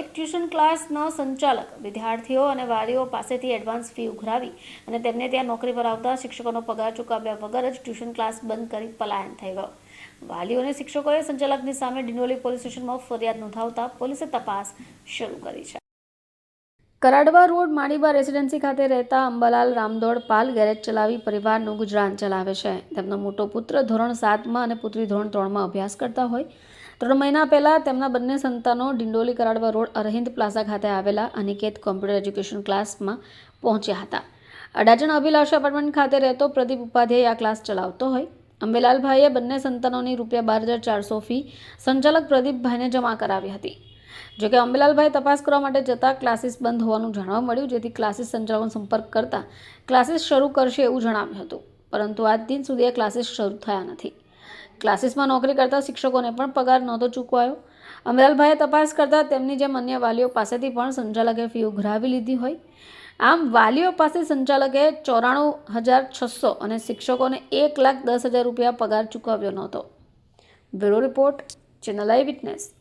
એક ટ્યુશન ક્લાસનો સંચાલક. વિદ્યાર્થીઓ અને વાલીઓ પાસેથી એડવાન્સ ફી ઉઘરાવી અને તેમને ત્યાં નોકરી પર આવતા શિક્ષકોનો પગાર ચૂકવ્યા વગર જ ટ્યુશન ક્લાસ બંધ કરી પલાયન થઈ ગયો. વાલીઓ અને શિક્ષકોએ સંચાલકની સામે ડિંડોલી પોલીસ સ્ટેશનમાં ફરિયાદ નોંધાવતા પોલીસે તપાસ શરૂ કરી છે. કરાડવા રોડ માણીબા રેસિડેન્સી ખાતે રહેતા અંબાલાલ રામદોડ પાલ ગેરેજ ચલાવી પરિવારનું ગુજરાન ચલાવે છે. તેમનો મોટો પુત્ર ધોરણ સાતમાં અને પુત્રી ધોરણ ત્રણમાં અભ્યાસ કરતા હોય. ત્રણ મહિના પહેલાં તેમના બંને સંતાનો ડિંડોલી કરાડવા રોડ અરહિંદ પ્લાઝા ખાતે આવેલા અનિકેત કોમ્પ્યુટર એજ્યુકેશન ક્લાસમાં પહોંચ્યા હતા. અડાજણ અભિલાષ એપાર્ટમેન્ટ ખાતે રહેતો પ્રદીપ ઉપાધ્યાય આ ક્લાસ ચલાવતો હોય. અંબેલાલભાઈએ બંને સંતાનોની રૂપિયા બાર હજાર ચારસો ફી સંચાલક પ્રદીપભાઈને જમા કરાવી હતી. જોકે અંબેલાલભાઈ તપાસ કરવા માટે જતાં ક્લાસીસ બંધ હોવાનું જાણવા મળ્યું, જેથી ક્લાસીસ સંચાલકનો સંપર્ક કરતા ક્લાસીસ શરૂ કરશે એવું જણાવ્યું હતું. પરંતુ આજ દિન સુધી આ ક્લાસીસ શરૂ થયા નથી. ક્લાસીસમાં નોકરી કરતા શિક્ષકોને પણ પગાર નહોતો ચૂકવાયો. અમરાલભાઈએ તપાસ કરતાં તેમની જેમ અન્ય વાલીઓ પાસેથી પણ સંચાલકે ફી ઉઘરાવી લીધી હોય. આમ, વાલીઓ પાસે સંચાલકે ચોરાણું હજાર છસો અને શિક્ષકોને એક લાખ દસ હજાર રૂપિયા પગાર ચૂકવ્યો નહોતો. Bureau report, channel eye witness.